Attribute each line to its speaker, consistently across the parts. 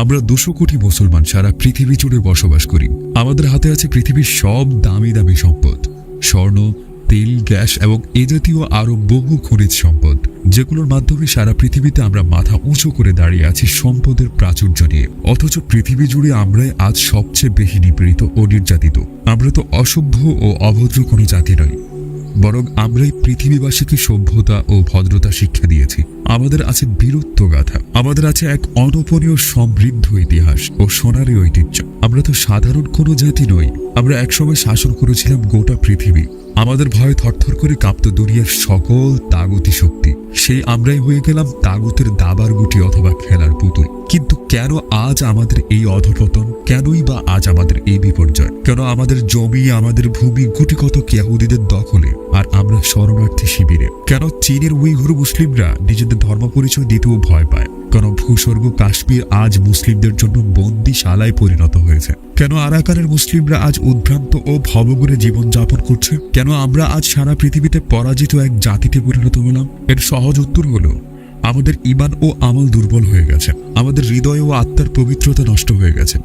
Speaker 1: আমরা দুশো কোটি মুসলমান সারা পৃথিবী জুড়ে বসবাস করি। আমাদের হাতে আছে পৃথিবীর সব দামি দামি সম্পদ। স্বর্ণ, তেল, গ্যাস এবং এ জাতীয় আরও বহু খনিজ সম্পদ, যেগুলোর মাধ্যমে সারা পৃথিবীতে আমরা মাথা উঁচু করে দাঁড়িয়ে আছি সম্পদের প্রাচুর্য নিয়ে। অথচ পৃথিবী জুড়ে আমরাই আজ সবচেয়ে বেশি নিপীড়িত ও নির্যাতিত। আমরা তো অসভ্য ও অভদ্র কোনো জাতি নই, বরং আমরাই পৃথিবীবাসীকে সভ্যতা ও ভদ্রতা শিক্ষা দিয়েছি। আমাদের আছে বীরত্ব গাথা। আমাদের আছে এক অনপনীয় সমৃদ্ধ ইতিহাস ও সোনারি ঐতিহ্য। আমরা তো সাধারণ কোনো জাতি নই। আমরা একসময় শাসন করেছিলাম গোটা পৃথিবী। আমাদের ভয়ে থরথর করে কাঁপত দুনিয়ার সকল তাগতি শক্তি। সেই আমরাই হয়ে গেলাম তাগতের দাবার গুটি অথবা খেলার পুতুল। কিন্তু কেন আজ আমাদের এই অধপতন? কেনই বা আজ আমাদের এই বিপর্যয়? কেন আমাদের জমি, আমাদের ভূমি, গুটি কত ইয়াহুদিদের দখলে? আর আমরা শরণার্থী শিবিরে। কেন চীনের উইঘুর মুসলিমরা নিজেদের ধর্ম পরিচয় দিতেও ভয় পায়? কেন ভূস্বর্গ কাশ্মীর আজ মুসলিমদের জন্য বন্দিশালায় পরিণত হয়েছে? কেন আরাকানের মুসলিমরা আজ উদ্ভ্রান্ত ও ভবগুরে জীবনযাপন করছে? কেন আমরা আজ সারা পৃথিবীতে পরাজিত এক জাতিতে পরিণত হলাম? এর সহজ উত্তর হলো, আমাদের ইমান ও আমল দুর্বল হয়ে গেছে। আমাদের হৃদয় ও আত্মার পবিত্রতা নষ্ট হয়ে গেছে।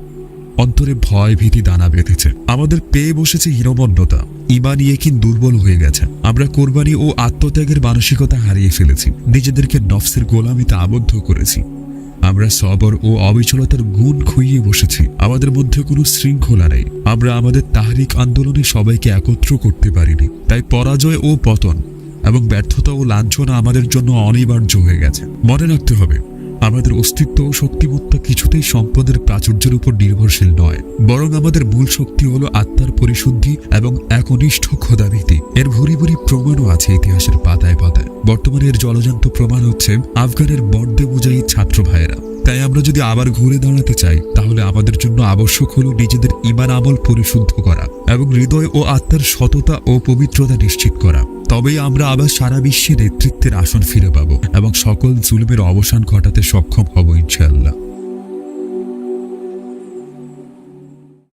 Speaker 1: অন্তরে ভয় ভীতি দানা বেঁধেছে। আমাদের পেয়ে বসেছে হীনমন্যতা। ইমানি একিন দুর্বল হয়ে গেছে। আমরা কোরবানি ও আত্মত্যাগের মানসিকতা হারিয়ে ফেলেছি। নিজেদেরকে নফসের গোলামিতে আবদ্ধ করেছি। আমরা সবর ও অবিচলতার গুণ খুইয়ে বসেছি। আমাদের মধ্যে কোনো শৃঙ্খলা নেই। আমরা আমাদের তাহারিক আন্দোলনে সবাইকে একত্র করতে পারিনি। তাই পরাজয় ও পতন এবং ব্যর্থতা ও লাঞ্ছনা আমাদের জন্য অনিবার্য হয়ে গেছে। মনে রাখতে হবে আমাদের অস্তিত্ব ও শক্তিমত্তা কিছুতেই সম্পদের প্রাচুর্যের উপর নির্ভরশীল নয়। বরং আমাদের মূল শক্তি হলো আত্মার পরিশুদ্ধি এবং একনিষ্ঠ খোদাভীতি। এর ভুরি ভুরি প্রমাণও আছে ইতিহাসের পাতায় পাতায়। বর্তমানে এর জলজান্ত প্রমাণ হচ্ছে আফগানের বর্দে বুঝাই ছাত্র ভাইয়েরা। তাই আমরা যদি আবার ঘুরে দাঁড়াতে চাই, তাহলে আমাদের জন্য আবশ্যক হলো নিজেদের ইমান আমল পরিশুদ্ধ করা এবং হৃদয় ও আত্মার সততা ও পবিত্রতা নিশ্চিত করা। তবেই আমরা আবার সারা বিশ্বে নেতৃত্বের আসন ফিরে পাব এবং সকল জুলুমের অবসান ঘটাতে সক্ষম হব ইনশাআল্লাহ।